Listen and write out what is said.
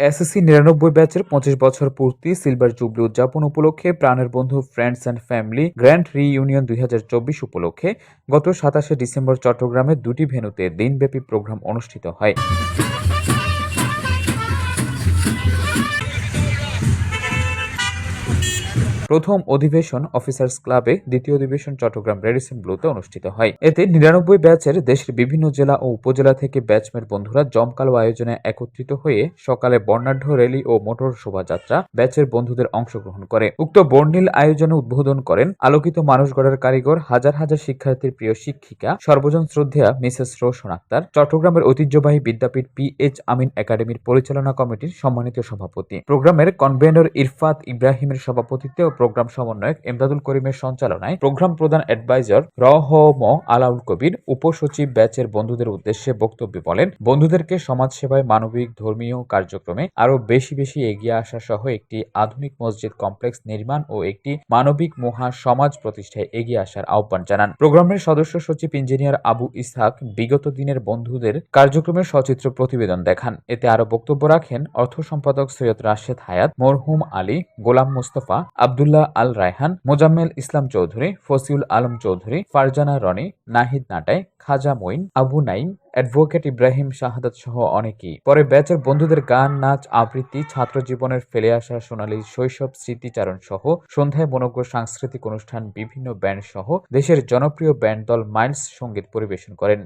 SSC নিরানব্বই ব্যাচের পঁচিশ বছর পূর্তি সিলভার জুবলি উদযাপন উপলক্ষে প্রাণের বন্ধু friends and family grand re reunion দুই উপলক্ষে গত সাতাশে ডিসেম্বর চট্টগ্রামে দুটি ভেনুতে দিনব্যাপী প্রোগ্রাম অনুষ্ঠিত হয়। প্রথম অধিবেশন অফিসার্স ক্লাবে দ্বিতীয় অধিবেশন চট্টগ্রাম রেডিসন ব্লুতে অনুষ্ঠিত হয়। এতে নিরানব্বই ব্যাচের দেশের বিভিন্ন জেলা ও উপজেলা থেকে ব্যাচমেট বন্ধুরা জমকালো আয়োজনে একত্রিত হয়ে সকালে বর্ণাঢ্য র্যালি ও মোটর শোভাযাত্রা ব্যাচের বন্ধুদের অংশগ্রহণ করে। উক্ত বর্ণিল আয়োজনে উদ্বোধন করেন আলোকিত মানুষ গড়ার কারিগর, হাজার হাজার শিক্ষার্থীর প্রিয় শিক্ষিকা, সর্বজন শ্রদ্ধেয়া মিসেস রোশন আক্তার, চট্টগ্রামের ঐতিহ্যবাহী বিদ্যাপীঠ পি এইচ আমিন একাডেমির পরিচালনা কমিটির সম্মানিত সভাপতি। প্রোগ্রামের কনভেনর ইরফাত ইব্রাহিমের সভাপতিত্বে প্রোগ্রাম সমন্বয়ক এমদাদুল করিমের সঞ্চালনায় প্রোগ্রাম প্রধান অ্যাডভাইজার রহম আলাউল কবির, উপসচিব ব্যাচের বন্ধুদের উদ্দেশ্যে বক্তব্য বলেন, বন্ধুদেরকে সমাজ সেবায় মানবিক, ধর্মীয় কার্যক্রমে আরও বেশি বেশি এগিয়ে আসা সহ একটি আধুনিক মসজিদ কমপ্লেক্স নির্মাণ ও একটি মানবিক মহা সমাজ প্রতিষ্ঠায় এগিয়ে আসার আহ্বান জানান। প্রোগ্রামের সদস্য সচিব ইঞ্জিনিয়ার আবু ইসহাক বিগত দিনের বন্ধুদের কার্যক্রমের সচিত্র প্রতিবেদন দেখান। এতে আরও বক্তব্য রাখেন অর্থ সম্পাদক সৈয়দ রাশেদ হায়াত, মরহুম আলী, গোলাম মুস্তফা আবদুল্লাহ আল রায়হান মোজাম্মেল ইসলাম চৌধুরী, ফসিউল আলম চৌধুরী, ফারজানা রনি, নাহিদ নাটাই, খাজা মঈন, আবু নাইম অ্যাডভোকেট ইব্রাহিম শাহাদাত সহ অনেকেই। পরে ব্যাচের বন্ধুদের গান, নাচ, আবৃত্তি ছাত্র জীবনের ফেলে আসা সোনালী শৈশব স্মৃতিচারণ সহ সন্ধ্যায় মনজ্ঞ সাংস্কৃতিক অনুষ্ঠান বিভিন্ন ব্যান্ড সহ দেশের জনপ্রিয় ব্যান্ড দল মাইলস সংগীত পরিবেশন করেন।